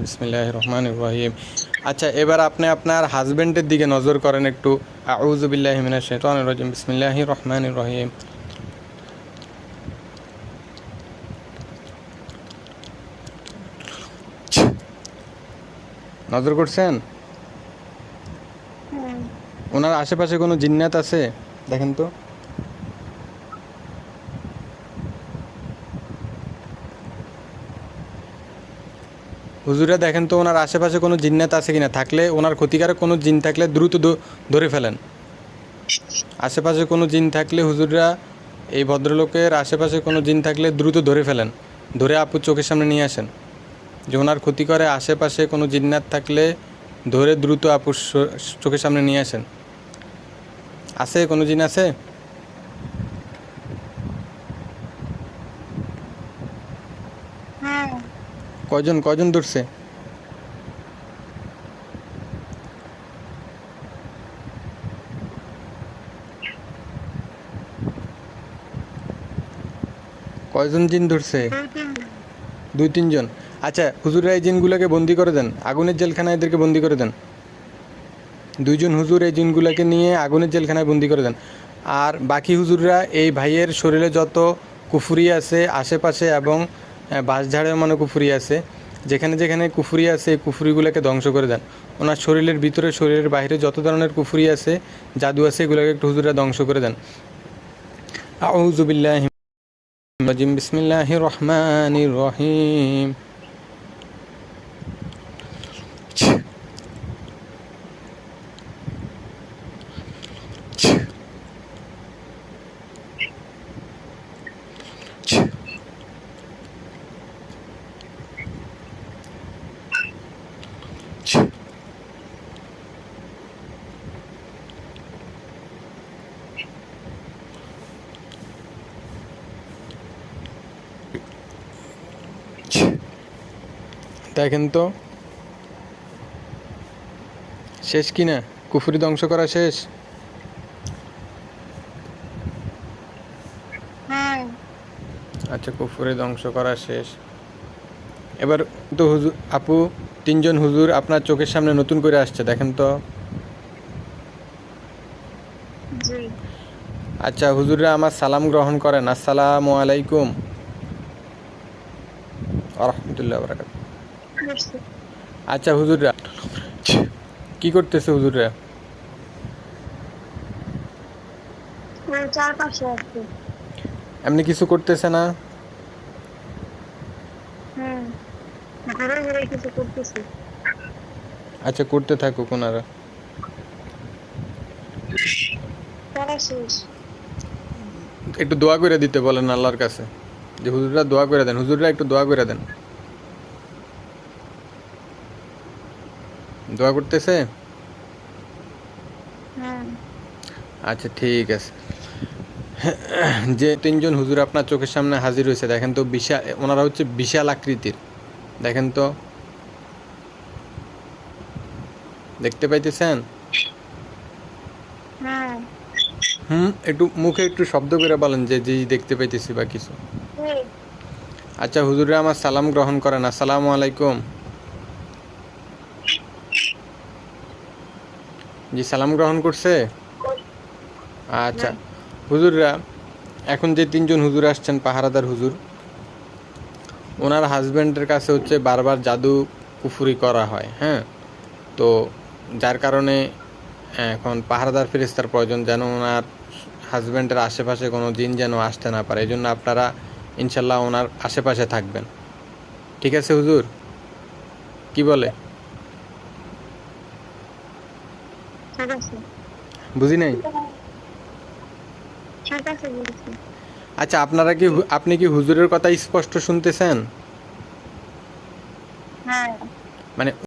বিসমিল্লাহির আচ্ছা এবার আপনি আপনার হাজবেন্ডের দিকে নজর করেন একটু। আউযু বিল্লাহি মিনাশ রাজিম বিসমিল্লাহির রহমানির রহিম। নজর করছেন? ওনার আশেপাশে কোনো জিন্নাত আছে? দেখেন তো। হুজুরা দেখেন তো ওনার আশেপাশে কোনো জিন্নাত আছে কিনা? থাকলে ওনার ক্ষতিকারক কোনো জিন থাকলে দ্রুত ধরে ফেলেন। আশেপাশে কোনো জিন থাকলে হুজুররা, এই ভদ্রলোকের আশেপাশে কোনো জিন থাকলে দ্রুত ধরে ফেলেন। ধরে আপু চোখের সামনে নিয়ে আসেন। যে ওনার ক্ষতি করে আশেপাশে কোনো জিন্নাত থাকলে ধরে দ্রুত আপুর চোখের সামনে নিয়ে আসেন। আছে কোনো জিন আছে হ্যাঁ কয়জন কয়জন ধরছে? কয়জন জিন ধরছে? দুই, তিনজন। আচ্ছা হুজুরা এই জিনগুলোকে বন্দি করে দেন। আগুনের জেলখানায় এদেরকে বন্দি করে দেন। দুইজন হুজুর এই জিনগুলোকে নিয়ে আগুনের জেলখানায় বন্দি করে দেন। আর বাকি হুজুররা এই ভাইয়ের শরীরে যত কুফুরি আছে, আশেপাশে এবং বাঁশঝাড়ের মানে কুফুরি আছে। যেখানে যেখানে কুফুরি আছে, এই কুফুরিগুলোকে ধ্বংস করে দেন। ওনার শরীরের ভিতরে, শরীরের বাইরে যত ধরনের কুফুরি আছে, জাদু আছে, এগুলোকে একটু হুজুরা ধ্বংস করে দেন। আউজুবিল্লাহ বিসমিল্লাহ রহমান রহিম। দেখেন তো। শেষ কি না? কুফুরি ধ্বংস করা শেষ? হ্যাঁ। আচ্ছা কুফুরি ধ্বংস করা শেষ। এবার তো হুজুর আপু তিনজন হুজুর আপনার চোখের সামনে নতুন করে আসছে দেখেন তো। আচ্ছা হুজুররা আমার সালাম গ্রহণ করেন। আসসালামু আলাইকুম। রহমতুল্লাহ বরাকাত বুঝছি আচ্ছা হুজুররা। কি করতেছে হুজুররা? চারপাশে আছে। এমনি কিছু করতেছে না? হুম ঘুরে ঘুরে কিছু করতেছি। আচ্ছা করতে পড়া শেষ। একটু দোয়া করে দিতে বলেন আল্লাহর কাছে। যে হুজুররা দোয়া করে দেন হুজুররা একটু দোয়া করে দেন। দোয়া করতেছে? হুম আচ্ছা ঠিক আছে। যে তিনজন হুজুর আপনার চোখের সামনে হাজির হয়েছে দেখেন তো বিশাল ওনারা হচ্ছে বিশাল আকৃতির। দেখেন তো। দেখতে পাইতেছেন? হ্যাঁ। হুম একটু মুখে একটু শব্দ করে বলেন যে জি দেখতে পাইতেছি বা কিছু। জি আচ্ছা হুজুরে আমার সালাম গ্রহণ করেন। আসসালামু আলাইকুম। জি, সালাম গ্রহণ করছে? আচ্ছা হুজুররা, এখন যে তিনজন হুজুর আসছেন, পাহারাদার হুজুর, ওনার হাজব্যান্ডের কাছে হচ্ছে বারবার জাদু কুফুরি করা হয় হ্যাঁ? তো যার কারণে এখন পাহারাদার ফেরেস্তার প্রয়োজন যেন ওনার হাজব্যান্ডের আশেপাশে কোনো জিন যেন আসতে না পারে। এই জন্য আপনারা, ইনশাল্লাহ, ওনার আশেপাশে থাকবেন। ঠিক আছে, হুজুর? কি বলে ঠিক আছে বুঝি নাই? আচ্ছা আপনারা কি আপনি কি হুজুরের কথা স্পষ্ট শুনতেছেন? হ্যাঁ। মানে